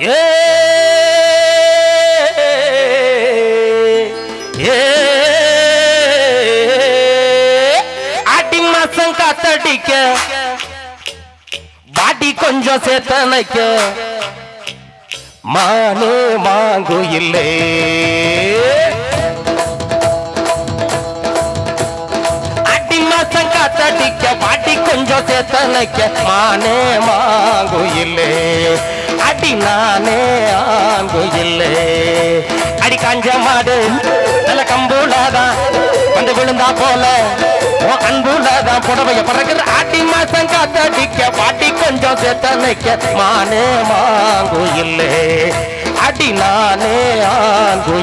ஏ ஏ அடி மாசம் காத்தடிக்க பாடி கொஞ்சம் சேத்தனைக்க மானே மாங்கு இல்லை. அடி காத்தடிக்க பாடி கொஞ்சம் சேத்தனைக்க மானே மாங்கு இல்லை. அடி நானே ஆங்கு இல்லே அடி காஞ்ச மாடு நல்ல கம்புலாதான் வந்து விழுந்தா போல. ஓ அன்புலாதான் புடவைய பறக்கிற அடி மாசம் காத்தடிக்க பாட்டி கொஞ்சம் சேத்தனைக்க மானே மாங்கு இல்லே அடி நானே ஆங்கு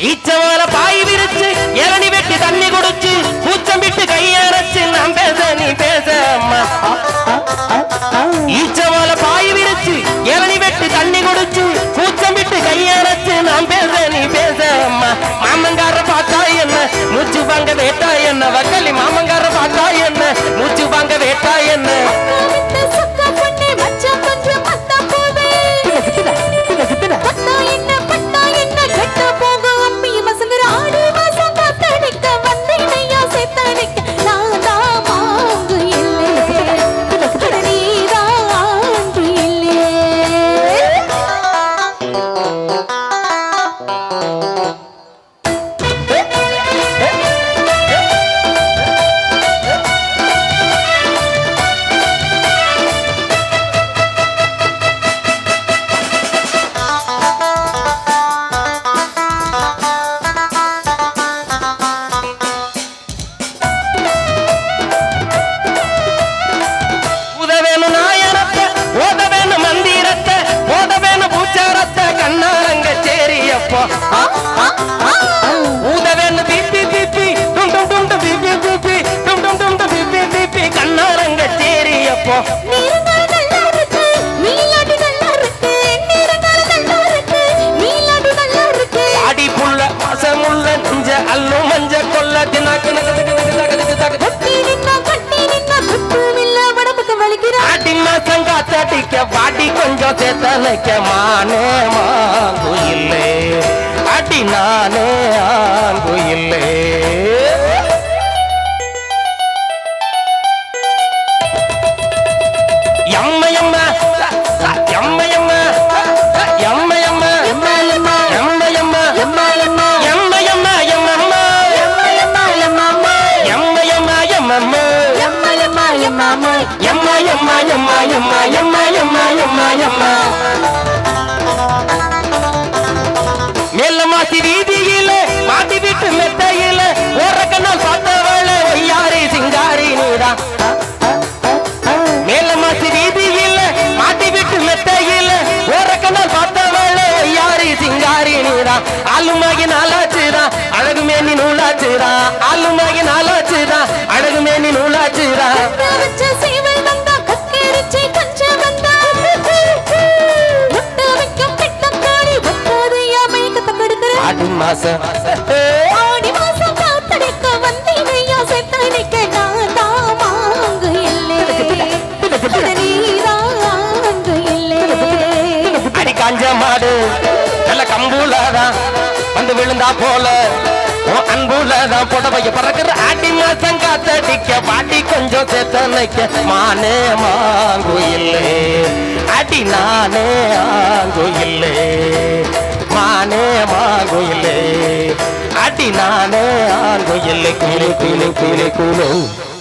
ஈச்சவால பாய் விரிச்சு இளநி வெட்டி தண்ணி குடிச்சு கூச்சம் விட்டு கையரைச்சு நான் பேச நீ பேச அம்மா ஈச்சவால பாய் விரிச்சு இளநி வெட்டி தண்ணி குடிச்சு கூச்சம் விட்டு கையரைச்சு நான் பேச நீ பேச அம்மா மாமங்கார பார்த்தா என்ன மூச்சு வாங்க வேட்டா என்ன வக்கலி மாமங்கார பார்த்தா என்ன மூச்சு வாங்க வேட்டா என்ன ஊதவேன்னு பிபி பிபி டும் டும் டும் டும் பிபி பிபி டும் டும் டும் டும் பிபி பிபி கண்ணாரங்க சேரியப்போ அடி புள்ள பசங்க மாசம் வாடி கொஞ்சம் சேத்தலைக்க மானே மாங்கு இல்லே. அடி நானே ஆங்கு இல்லே. எம்மையம்ம எம்மையம்ம எம்மா எம்மா எம்மா எம்மா எம்மா எம்மா எம்மா மேலமாசி வீதியில மாட்டி விட்டு மெத்தையில ஓரக்கண்ணால் பார்த்தவள ஒய்யாரி சிங்காரி நீதான். மேலமாசி வீதியில மாட்டி விட்டு மெத்தையில ஓரக்கண்ணால் பார்த்தவள ஒய்யாரி சிங்காரி நீதான். ஆளுமாகி நாளாச்சுதான் அழகுமே நீ நூலாச்சுதான். ஆளுமாகி நாளாச்சுதான் அழகுமே நீ ஆடி மாசம் ஆடி மாசம் காத்தடிக்க வந்தீனையா செத்தடிக்க நான் தான் மாங்கு இல்லே. நீதான் ஆங்கு இல்லே. அடி காஞ்ச மாடு நல்ல கம்புலதான் வந்து விழுந்தா போல. அன்புலதான் புடவைய பறக்குற ஆடி மாசம் காத்தடிக்க பாட்டி கொஞ்சம் சேத்தனைக்க மானே மாங்கு இல்லே. அடி நானே ஆங்கு இல்லே. மானே மாங்கு இல்லே அடி நானே ஆங்கு குயிலே குயிலே குயிலே குயிலே குயிலு